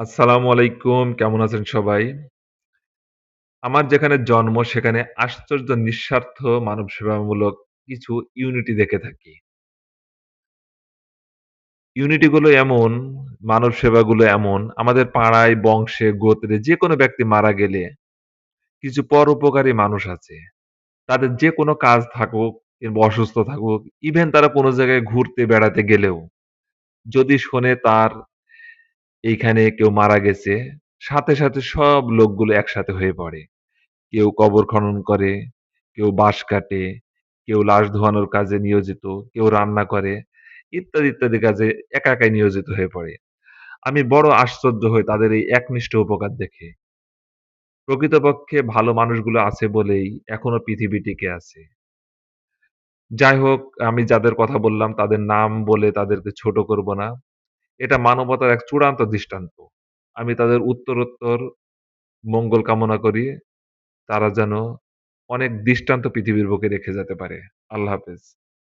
আসসালামু আলাইকুম। কেমন আছেন সবাই? আমার যেখানে জন্ম সেখানে আশ্চর্য নিঃস্বার্থ মানব সেবামূলক কিছু ইউনিটি দেখে থাকি। ইউনিটি গুলো এমন, মানব সেবাগুলো এমন, আমাদের পাড়ায়, বংশে, গোত্রে যেকোনো ব্যক্তি মারা গেলে কিছু পরোপকারী মানুষ আছে। তাদের যেকোনো কাজ থাকুক কিংবা অসুস্থ থাকুক, ইভেন তারা কোনো জায়গায় ঘুরতে বেড়াতে গেলেও যদি শোনে তার এইখানে কেউ মারা গেছে, সাথে, সাথে সব লোকগুলো একসাথে হয়ে পড়ে। কেউ কবর খনন করে, কেউ বাঁশ কাটে, কেউ লাশ ধোয়ানোর কাজে নিয়োজিত, কেউ রান্না করে, ইত্যাদি, ইত্যাদি কাজে একা, একাই নিয়োজিত হয়ে পড়ে। আমি বড় আশ্চর্য হই তাদের এই একনিষ্ঠ উপকার দেখে। প্রকৃতপক্ষে ভালো মানুষগুলো আছে বলেই এখনও পৃথিবী টিকে আছে। যাই হোক, আমি যাদের কথা বললাম তাদের নাম বলে তাদেরকে ছোট করব না। এটা মানবতার এক চূড়ান্ত দৃষ্টান্ত। আমি তাদের উত্তরোত্তর, মঙ্গল কামনা করি। তারা যেন অনেক দৃষ্টান্ত পৃথিবীর বুকে রেখে যেতে পারে। আল্লাহ হাফেজ।